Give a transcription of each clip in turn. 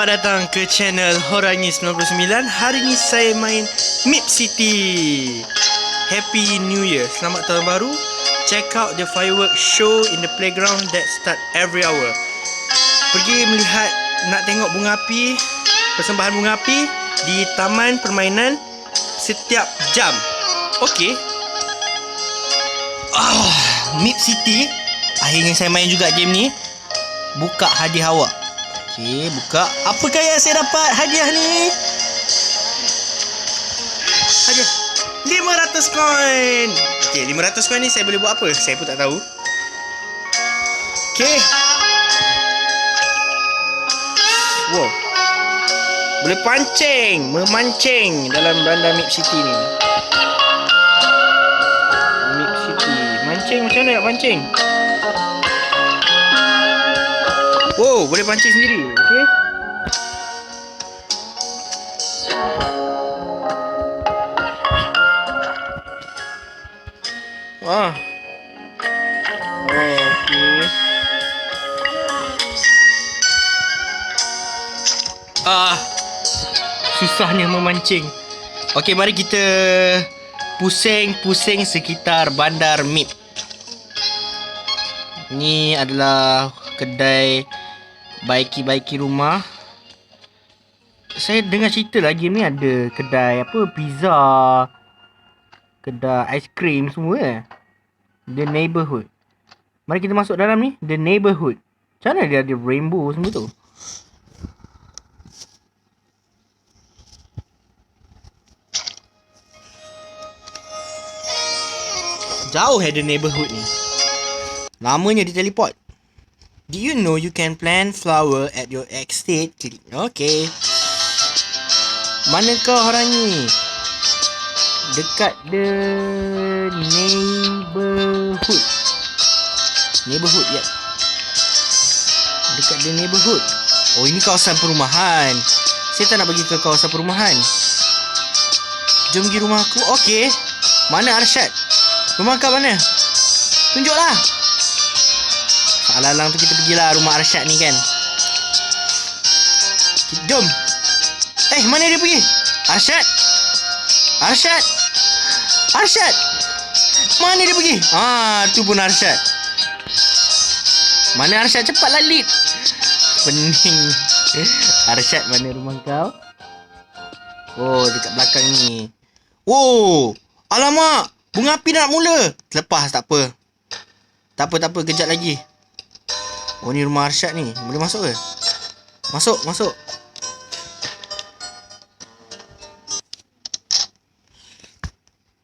Selamat datang ke channel Horangi 99 Hari ni saya main Mip City. Happy New Year. Selamat tahun baru. Check out the firework show in the playground that start every hour. Pergi melihat Nak tengok bunga api Persembahan bunga api Di taman permainan Setiap jam. Okay ah, Mip City. Akhirnya saya main juga game ni. Buka hadiah awak Okey, buka. Apakah yang saya dapat hadiah ni? Hadiah 500 koin. Okey, 500 koin ni saya boleh buat apa? Saya pun tak tahu. Okey. Wow. Boleh pancing, memancing dalam bandar Mip City ni. Mip City. Mancing macam mana nak pancing? Oh, boleh pancing sendiri. Okey. Wah. Ah. Susahnya memancing. Okey, mari kita pusing-pusing sekitar bandar Mip. Ni adalah kedai baiki-baiki rumah. Saya dengar cerita lah game ni ada kedai apa pizza, kedai aiskrim semua eh. The Neighborhood. Mari kita masuk dalam ni, The Neighborhood. Macam mana dia ada rainbow semua tu? Jauh eh The Neighborhood ni. Lamanya di teleport. Do you know you can plant flower at your estate? Klik. Okay. Mana kau orang ni? Dekat the neighborhood. Neighborhood, ya. Yeah. Dekat the neighborhood. Oh, ini kawasan perumahan. Saya tak nak pergi ke kawasan perumahan. Jom pergi rumah aku. Okay. Mana Arshad? Rumah kau mana? Tunjuklah. Alang-alang tu kita pergilah rumah Arsyad ni kan. Jom. Eh, mana dia pergi? Arsyad? Arsyad? Arsyad? Mana dia pergi? Ah, tu pun Arsyad. Mana Arsyad? Cepatlah lead. Pening. Arsyad, mana rumah kau? Oh, dekat belakang ni. Oh, alamak. Bunga api dah nak mula. Lepas, tak apa. Tak apa, tak apa. Kejap lagi. Oh ni rumah Arsyad ni. Boleh masuk ke? Masuk, masuk.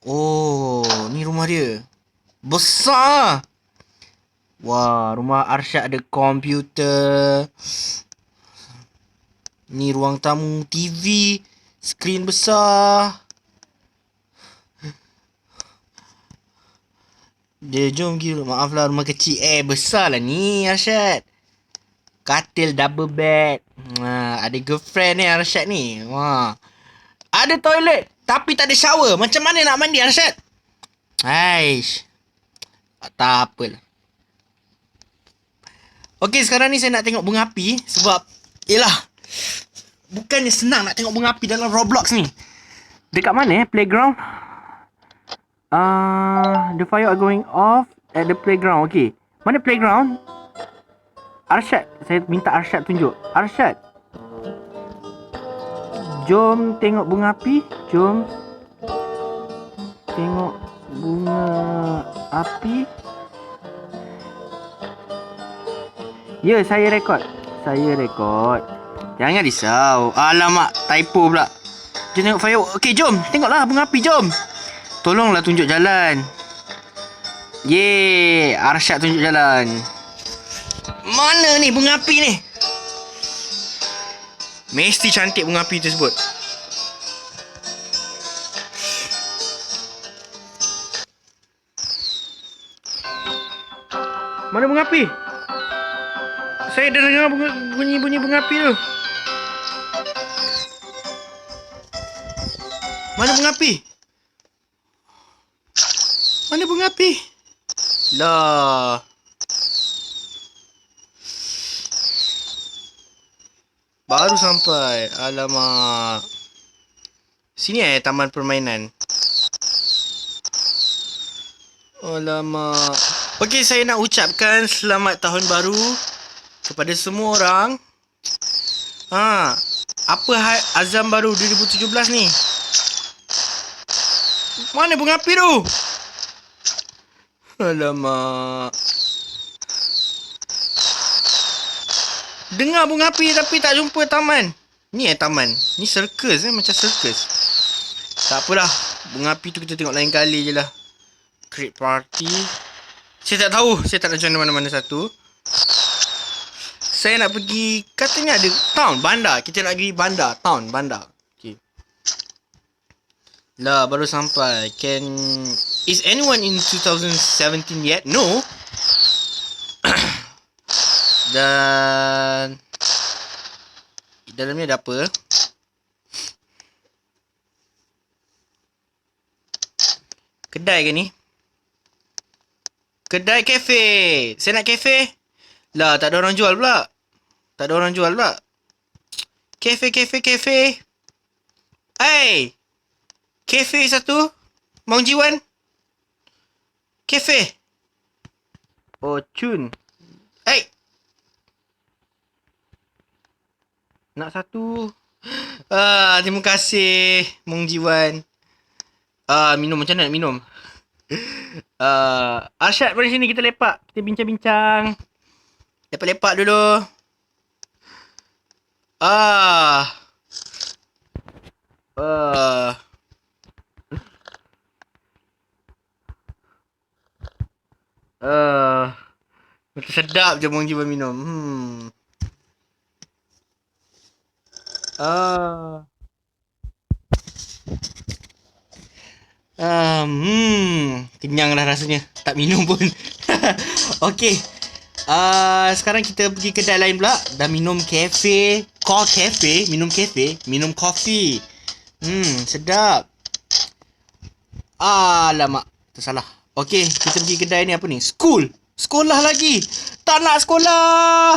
Oh, ni rumah dia. Besar. Wah, rumah Arsyad ada komputer. Ni ruang tamu TV Skrin besar Dia jom pergi Maaf lah rumah kecil. Eh besar lah ni Arsyad Katil double bed. Ha, Ada girlfriend ni Arsyad ni. Wah. Ada toilet Tapi tak ada shower. Macam mana nak mandi Arsyad Aish. Tak apalah. Okey sekarang ni saya nak tengok bunga api Sebab Yelah Bukannya senang nak tengok bunga api dalam Roblox ni. Dekat mana eh playground Uh, the fire are going off at the playground. Okay. Mana playground? Arshad. Saya minta Arshad tunjuk. Arshad. Jom tengok bunga api. Jom. Tengok bunga api. Ya, saya rekod. Saya rekod. Jangan risau. Alamak, typo pula. Jom tengok fire. Okay, jom. Tengoklah bunga api. Jom. Tolonglah tunjuk jalan. Yeay, Arsyad tunjuk jalan. Mana ni bunga api ni? Mesti cantik bunga api tersebut. Mana bunga api? Saya dah dengar bunga, bunyi-bunyi bunga api tu. Mana bunga api? Mana bunga api? Lah. Baru sampai. Alamak. Sini eh taman permainan. Alamak. Okey, saya nak ucapkan selamat tahun baru kepada semua orang. Ha, apa ha- azam baru 2017 ni? Mana bunga api tu? Alamak. Dengar bunga api tapi tak jumpa taman. Ni eh taman. Ni circus eh macam circus. Tak apalah. Bunga api tu kita tengok lain kali je lah. Create party. Saya tak tahu. Saya tak nak join mana-mana satu. Saya nak pergi. Katanya ada town. Bandar. Kita nak pergi bandar. Town. Bandar. Okay. Lah baru sampai. Can... Is anyone in 2017 yet? No. Dan... Dalam ni ada apa? Kedai ke ni? Kedai kafe. Saya nak kafe. Lah, tak ada orang jual pula. Tak ada orang jual pula. Kafe, kafe, kafe. Hey! Kafe satu. Mau jiwan? Kafe. Oh, Chun. Hey! Nak satu. Ah, terima kasih, Mong Jiwan. Ah, minum macam mana nak minum? Uh, Arsyad mari sini kita lepak. Kita bincang-bincang. Lepak-lepak dulu. Ah. Ah. Ah. Macam sedap je Mong Jiwan minum. Hmm. Ah. Um, hmm, kenyang lah rasanya. Tak minum pun. okay. Uh, sekarang kita pergi kedai lain pula. Dah minum kafe. Call cafe. Minum kafe. Minum kopi. Hmm, sedap. Alamak. Tersalah. Okay, kita pergi kedai ni apa ni? School. Sekolah lagi. Tak nak sekolah.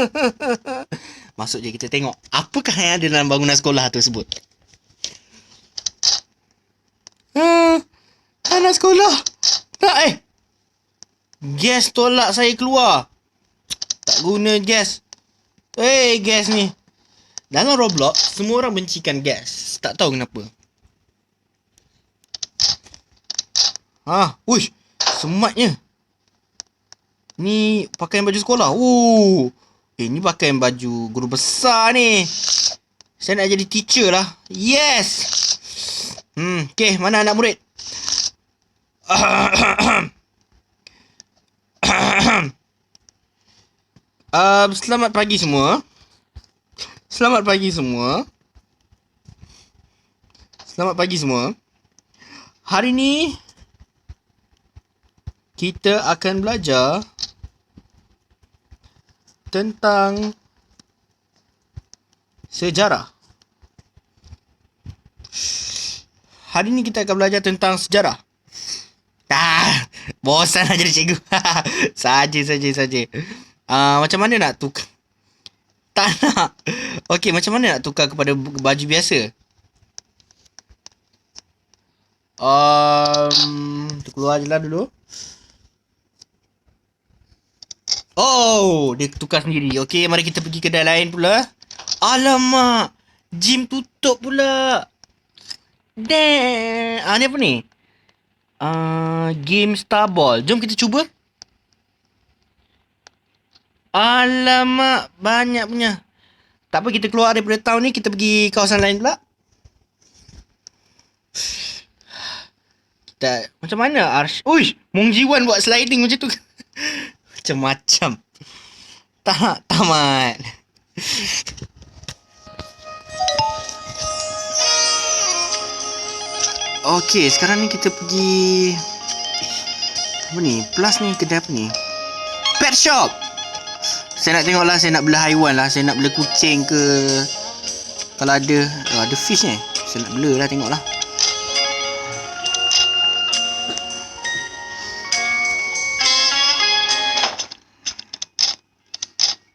Masuk je kita tengok. Apakah yang ada dalam bangunan sekolah tersebut? Hmm, anak sekolah. Tak eh. Gas tolak saya keluar. Tak guna gas. Eh, hey, gas ni. Dalam Roblox, semua orang bencikan gas. Tak tahu kenapa. Ha, uish. Sematnya. Ni pakaian baju sekolah. Oh. Eh, ni pakaian baju guru besar ni. Saya nak jadi teacher lah. Yes. Hmm, okay, mana anak murid? uh, selamat pagi semua. Selamat pagi semua. Selamat pagi semua. Hari ni kita akan belajar tentang sejarah. hari ni kita akan belajar tentang sejarah. Ah, bosan nak jadi cikgu. saja saja saja. Ah, macam mana nak tukar? Tak nak. Okey, macam mana nak tukar kepada baju biasa? Um, keluar je lah dulu. Oh, dia tukar sendiri. Okey, mari kita pergi kedai lain pula. Alamak, gym tutup pula. Damn. Ah, ni apa ni? Uh, game Starball. Jom kita cuba. Alamak, banyak punya. Tak apa, kita keluar daripada town ni. Kita pergi kawasan lain pula. Kita, macam mana Arsh? Uish, Mong Jiwan buat sliding macam tu. Macam-macam. Tak, tamat. Okey, sekarang ni kita pergi apa ni? Plus ni kedai apa ni? Pet shop. Saya nak tengok lah, saya nak bela haiwan lah. Saya nak bela kucing ke kalau ada oh, ada fish ni. Saya nak bela lah tengok lah.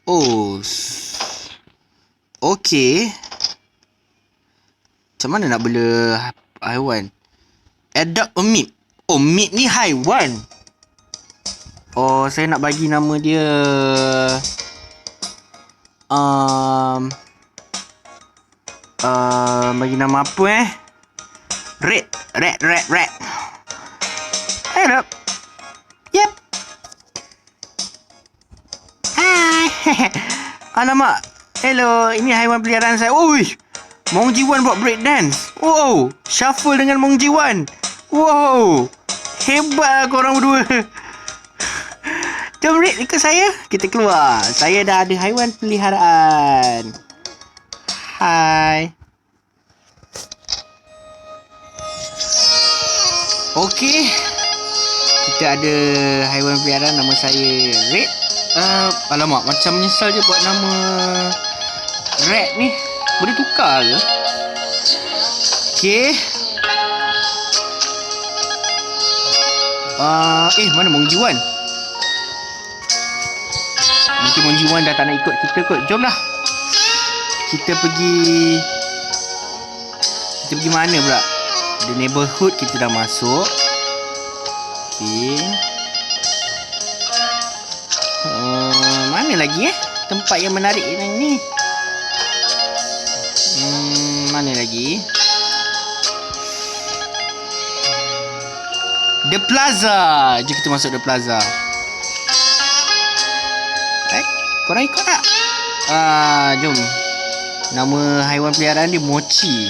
Oh. Okey. Macam mana nak bela haiwan? Adopt a meat. Oh, meat ni haiwan. Oh, saya nak bagi nama dia... Um, uh, bagi nama apa eh? Red. Red, red, red. Adopt. Alamak. Hello, ini haiwan peliharaan saya. Ui. Mong Ji Wan buat break dance. Wow. Shuffle dengan Mong Ji Wan. Wow. Hebat lah korang berdua. Jom Red ikut saya. Kita keluar. Saya dah ada haiwan peliharaan. Hai. Okey. Kita ada haiwan peliharaan nama saya Red. Uh, alamak, macam menyesal je buat nama Red ni. Boleh tukar ke? Okey. Uh, eh, mana Mong Jiwan? Mungkin Mong dah tak nak ikut kita kot. Jomlah. Kita pergi... Kita pergi mana pula? The neighborhood kita dah masuk. Okey. Uh, mana lagi eh? Tempat yang menarik ni. Hmm, mana lagi? The Plaza. Jom kita masuk The Plaza. Eh, korang ikut tak? Ah, jom. Nama haiwan peliharaan dia Mochi.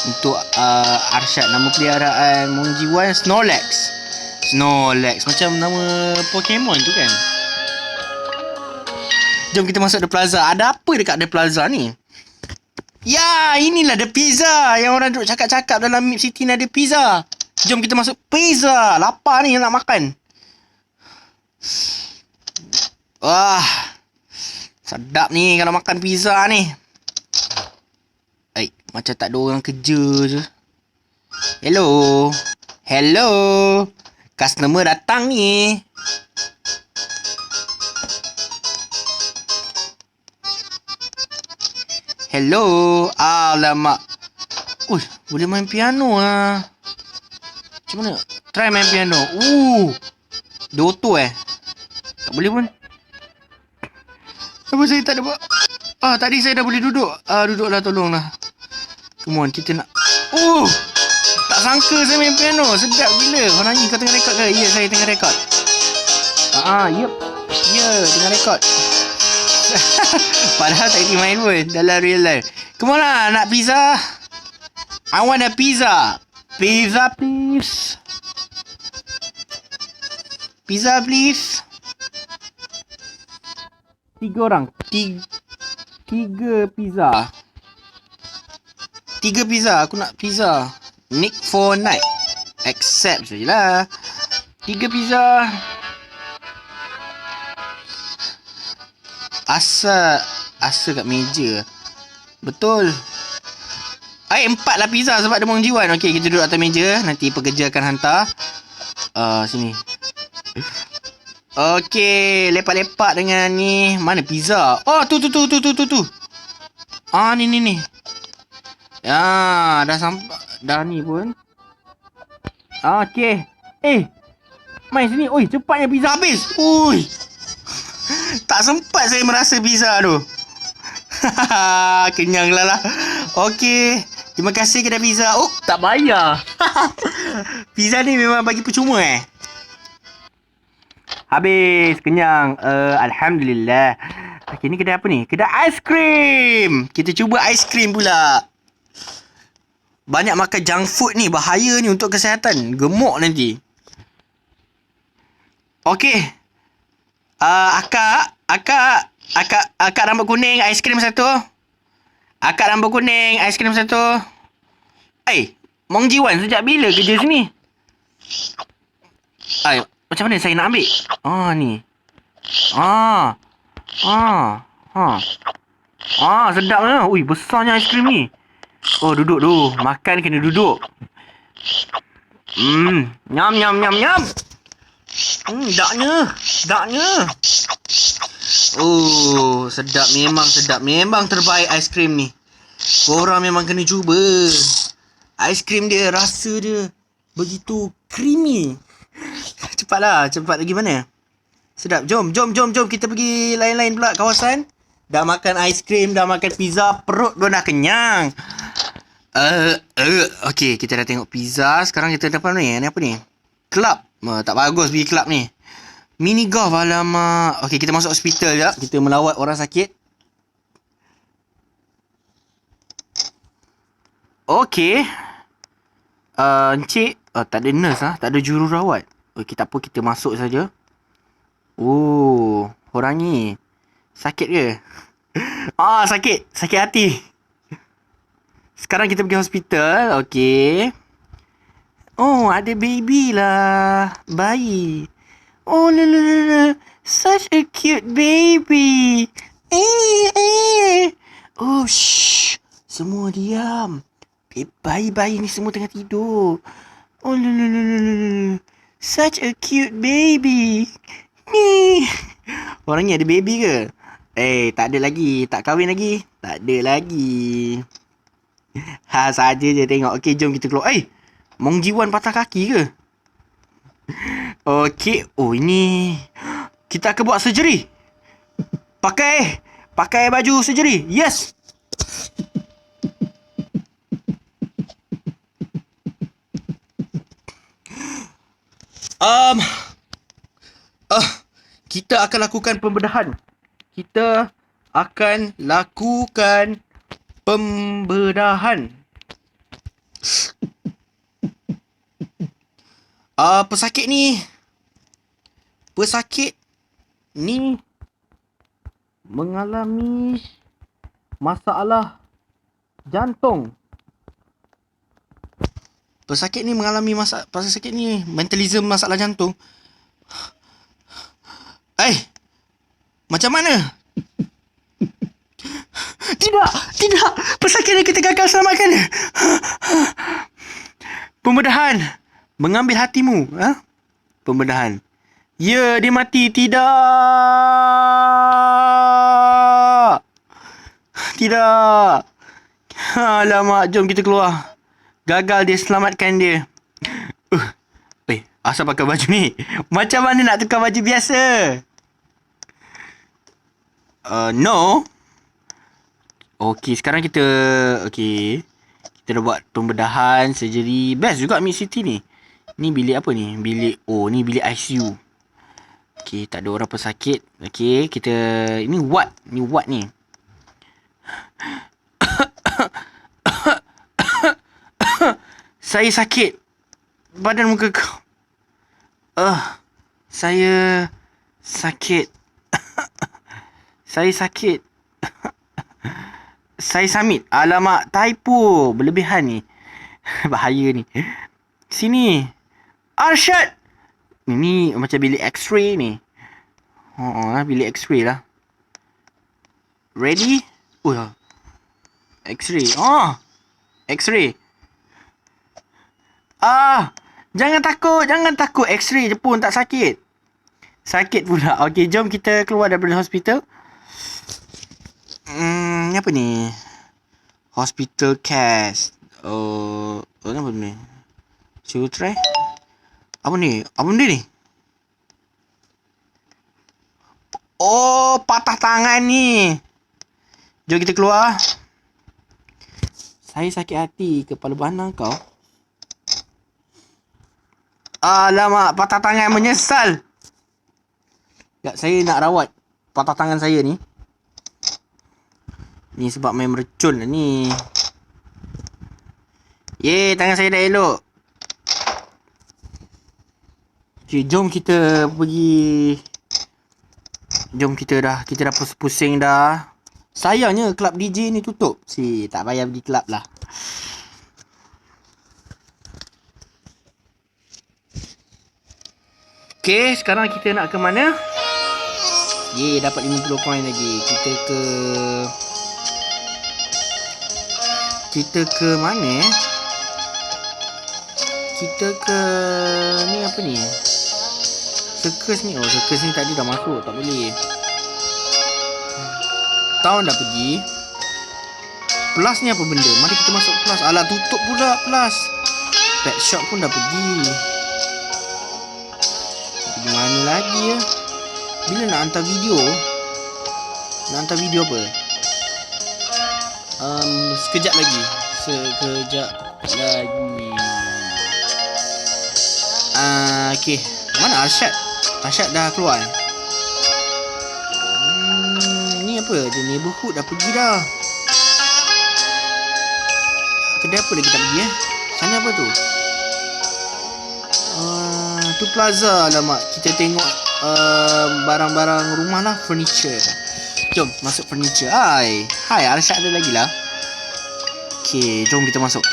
Untuk uh, Arsyad nama peliharaan Mongjiwan Snorlax. Snorlax macam nama Pokemon tu kan. Jom kita masuk The Plaza. Ada apa dekat The Plaza ni? Ya, inilah The Pizza yang orang duduk cakap-cakap dalam Mip City ni ada pizza. Jom kita masuk pizza. Lapar ni nak makan. Wah. Sedap ni kalau makan pizza ni. Eh, macam tak ada orang kerja je. Hello. Hello. Customer datang ni. Hello. Alamak. Uy, boleh main piano ah. Macam mana? Try main piano. Uh. Auto eh. Tak boleh pun. Kenapa saya tak ada buat? Ah, tadi saya dah boleh duduk. Ah, duduklah tolonglah. Come on, kita nak. Uh. Tak sangka saya main piano. Sedap gila. Kau nyanyi kau tengah rekod ke? Ya, saya tengah rekod. Ah, yep. Ya, tengah rekod. Padahal tak boleh main pun dalam real life. Come on lah, nak pizza? I want a pizza. Pizza please. Pizza please. Tiga orang. Tiga, tiga pizza. Tiga pizza. Aku nak pizza. Nick for night. Accept je lah. Tiga pizza. Asal Asal kat meja. Betul. Eh empat lah pizza sebab ada Mong Jiwan Okay kita duduk atas meja. Nanti pekerja akan hantar. Uh, Sini. Okay Lepak-lepak dengan ni. Mana pizza? Oh tu tu tu tu tu tu tu. Ah ni ni ni. Ya Dah sampai. Dah ni pun. Ah, Okay Eh Mai sini. Oi cepatnya pizza habis. Ui tak sempat saya merasa pizza tu. Kenyanglah lah. Okey. Terima kasih kedai pizza. Oh, tak bayar. pizza ni memang bagi percuma eh. Habis. Kenyang. Uh, Alhamdulillah. Okay, ni kedai apa ni? Kedai aiskrim. Kita cuba aiskrim pula. Banyak makan junk food ni. Bahaya ni untuk kesihatan. Gemuk nanti. Okey. Uh, akak, akak, akak, akak rambut kuning, aiskrim satu. Akak rambut kuning, aiskrim satu. Eh, Mong Jiwan sejak bila kerja sini? Ay, macam mana saya nak ambil? Ah, ni. Ah. Ah. Ha. Ah, sedap lah. Ui, besarnya aiskrim ni. Oh, duduk tu. Makan kena duduk. Hmm, nyam nyam nyam nyam. Hmm, daknya. Daknya. Oh, sedap memang sedap. Memang terbaik aiskrim ni. Korang memang kena cuba. Aiskrim dia, rasa dia begitu creamy. Cepatlah, cepat lagi mana? Sedap. Jom, jom, jom, jom. Kita pergi lain-lain pula kawasan. Dah makan aiskrim, dah makan pizza. Perut pun dah kenyang. Uh, uh, okay, kita dah tengok pizza. Sekarang kita dapat ni. Ni apa ni? Club. Uh, tak bagus pergi club ni. Mini golf alamak. Okay, kita masuk hospital jap. Kita melawat orang sakit. Okay. Uh, Encik. Uh, tak ada nurse lah. Tak ada jururawat. Okay, tak apa. Kita masuk saja. Oh. Orang ni. Sakit ke? ah, sakit. Sakit hati. Sekarang kita pergi hospital. Okay. Oh, ada baby lah. Bayi. Oh, la la la la. Such a cute baby. Eh, eh. Oh, shh. Semua diam. Bayi-bayi ni semua tengah tidur. Oh, la la la la la. Such a cute baby. Ni. Orang ni ada baby ke? Eh, tak ada lagi. Tak kahwin lagi. Tak ada lagi. Ha, saja je tengok. Okey, jom kita keluar. Eh, Mong Jiwan patah kaki ke? Okey. Oh, ini. Kita akan buat surgery. Pakai. Pakai baju surgery. Yes. Um, uh, kita akan lakukan pembedahan. Kita akan lakukan pembedahan. Ah, uh, pesakit ni pesakit ni mengalami masalah jantung. Pesakit ni mengalami masalah pesakit ni mentalism masalah jantung. Eh. Macam mana? Tidak, tidak. Pesakit ni kita gagal selamatkan. Pembedahan. Mengambil hatimu. Ha? Pembedahan. Ya, dia mati. Tidak. Tidak. Alamak, jom kita keluar. Gagal dia selamatkan dia. Uh. Eh, asal pakai baju ni? Macam mana nak tukar baju biasa? Uh, no. Okey, sekarang kita... Okey. Kita dah buat pembedahan, surgery. Best juga Mid City ni. Ni bilik apa ni? Bilik... Oh, ni bilik ICU. Okey, tak ada orang pesakit. Okey, kita... Ini what? Ni what ni? saya sakit. Badan muka kau. Uh, saya sakit. saya sakit. saya samit. Alamak, typo. Berlebihan ni. Bahaya ni. Sini. Arshad. Ini macam bilik x-ray ni. Oh, oh bilik x-ray lah. Ready? Oh, ya. X-ray. Oh. X-ray. Ah, jangan takut, jangan takut. X-ray je pun tak sakit. Sakit pula. Okey, jom kita keluar daripada hospital. Hmm, apa ni? Hospital cast. Oh, uh, apa ni? Cuba try. Apa ni? Apa benda ni? Oh, patah tangan ni. Jom kita keluar. Saya sakit hati kepala banang kau. Alamak, patah tangan menyesal. Tak, saya nak rawat patah tangan saya ni. Ni sebab main mercun lah ni. Ye, tangan saya dah elok. Okay, jom kita pergi. Jom kita dah, kita dah pusing dah. Sayangnya klub DJ ni tutup. Si, tak payah pergi klub lah. Okay, sekarang kita nak ke mana? Ye, dapat 50 coin lagi. Kita ke... Kita ke mana eh? Kita ke... Ni apa ni? Circus ni. Oh, circus ni tadi dah masuk. Tak boleh. Town dah pergi. Plus ni apa benda? Mari kita masuk plus. Alah tutup pula plus. Pet shop pun dah pergi. Pergi mana lagi ya? Bila nak hantar video? Nak hantar video apa? Um, sekejap lagi. Sekejap lagi. Ah, uh, okey. Mana Arsyad? Arsyad dah keluar. Hmm, ni apa? The neighborhood dah pergi dah. Kedai apa lagi tak pergi eh? Sana apa tu? Uh, tu plaza lah mak. Kita tengok uh, barang-barang rumah lah. Furniture. Jom masuk furniture. Hai. Hai Arsyad ada lagi lah. Okay, jom kita masuk.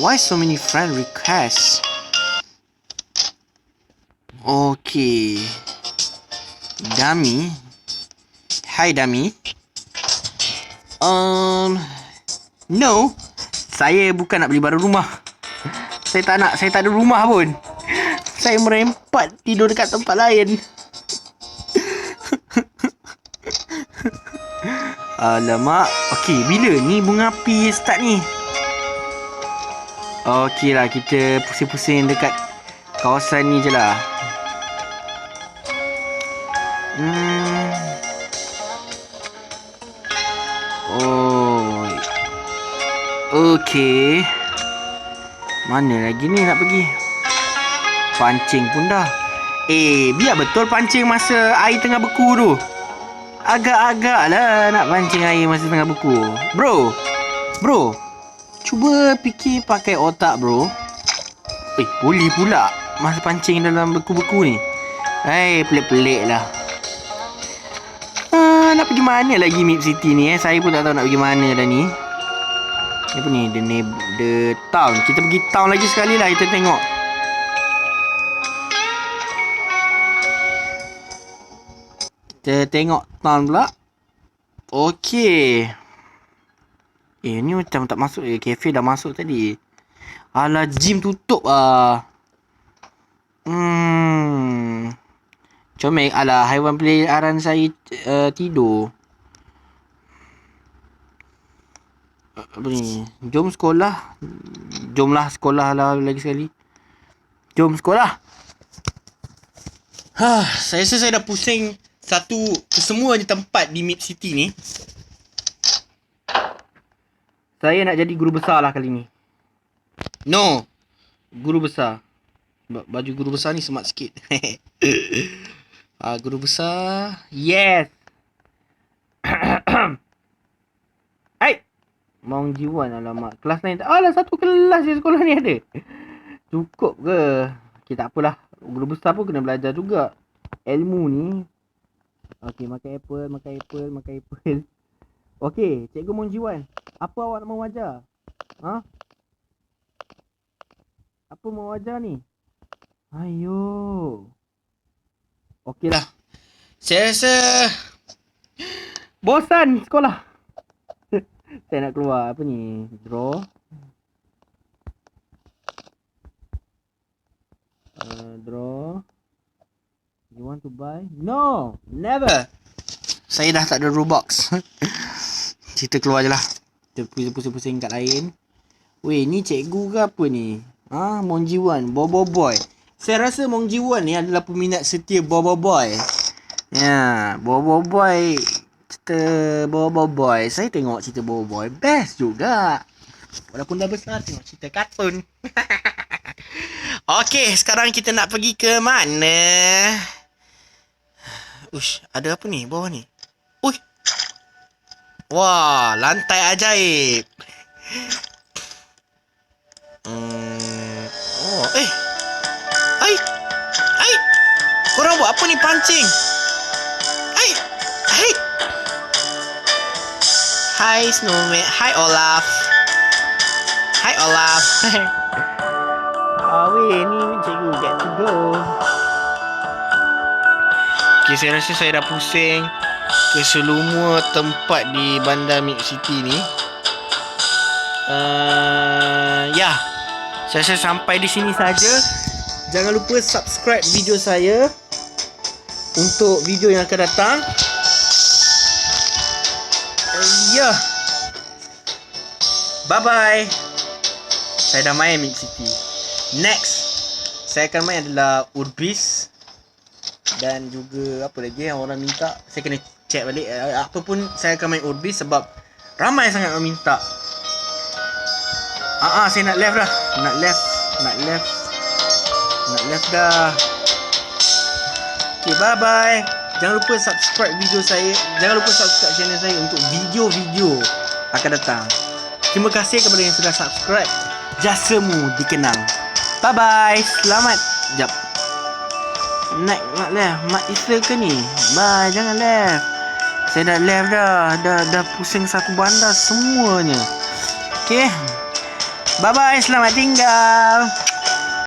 Why so many friend requests? Okay. Dummy. Hi, Dummy. Um, no, saya bukan nak beli barang rumah. Saya tak nak, saya tak ada rumah pun. Saya merempat tidur dekat tempat lain. Alamak. Okey, bila ni bunga api start ni? Okey lah, kita pusing-pusing dekat kawasan ni je lah. Oh. Okey. Mana lagi ni nak pergi? Pancing pun dah. Eh, biar betul pancing masa air tengah beku tu. Agak-agak lah nak pancing air masa tengah beku. Bro. Bro. Cuba fikir pakai otak bro. Eh, boleh pula masa pancing dalam beku-beku ni. Hai, pelik-pelik lah. Nak pergi mana lagi Mip City ni eh? Saya pun tak tahu nak pergi mana dah ni. Apa ni? The, the town. Kita pergi town lagi sekali lah. Kita tengok. Kita tengok town pula. Okay. Eh, ni macam tak masuk eh. Cafe dah masuk tadi. Alah, gym tutup ah. Hmm. Comel ala haiwan peliharaan saya uh, tidur. Apa ni? Jom sekolah. Jomlah sekolah lah lagi sekali. Jom sekolah. Ha, saya rasa saya dah pusing satu semua je tempat di Mip City ni. Saya nak jadi guru besar lah kali ni. No. Guru besar. Baju guru besar ni smart sikit. Uh, guru besar. Yes. Hai. Mong Jiwan alamak. Kelas lain tak. Alah satu kelas je sekolah ni ada. Cukup ke? Okay tak apalah. Guru besar pun kena belajar juga. Ilmu ni. Okay makan apple, makan apple, makan apple. Okay, Cikgu Mong Jiwan. Apa awak nak mau ajar? Ha? Apa mau ajar ni? Ayo. Okey lah. Saya rasa bosan sekolah. saya nak keluar apa ni? Draw. Uh, draw. You want to buy? No, never. Saya dah tak ada Robux. Kita keluar je lah. Kita pusing-pusing kat lain. Weh, ni cikgu ke apa ni? Ha, Monjiwan, Bobo Boy. Saya rasa Mong Ji Won ni adalah peminat setia Bobo Boy. Ya, Bobo Boy. Cerita Bobo Boy. Saya tengok cerita Bobo Boy. Best juga. Walaupun dah besar tengok cerita kartun. Okey, sekarang kita nak pergi ke mana? Ush, ada apa ni bawah ni? Uy. Wah, lantai ajaib. Hmm. Oh, eh. Korang buat apa ni pancing? Hai. Hai. Hai Snowman. Hai Olaf. Hai Olaf. Weh, ni cikgu get to go. Okay, saya rasa saya dah pusing ke semua tempat di Bandar Mid City ni. Uh, ya. Yeah. Saya rasa sampai di sini saja. Jangan lupa subscribe video saya untuk video yang akan datang. Ya. Bye bye. Saya dah main Mid City. Next, saya akan main adalah Urbis dan juga apa lagi yang orang minta. Saya kena check balik. Uh, apa pun saya akan main Urbis sebab ramai sangat orang minta. Ah, ah saya nak left dah. Nak left, nak left. Nak left dah. Okay, bye bye. Jangan lupa subscribe video saya. Jangan lupa subscribe channel saya untuk video-video akan datang. Terima kasih kepada yang sudah subscribe. Jasamu dikenang. Bye bye. Selamat. Jap. Nak nak left. Mak Isra ke ni? Bye. Jangan left. Saya dah left dah. Dah dah pusing satu bandar semuanya. Okay. Bye bye. Selamat tinggal.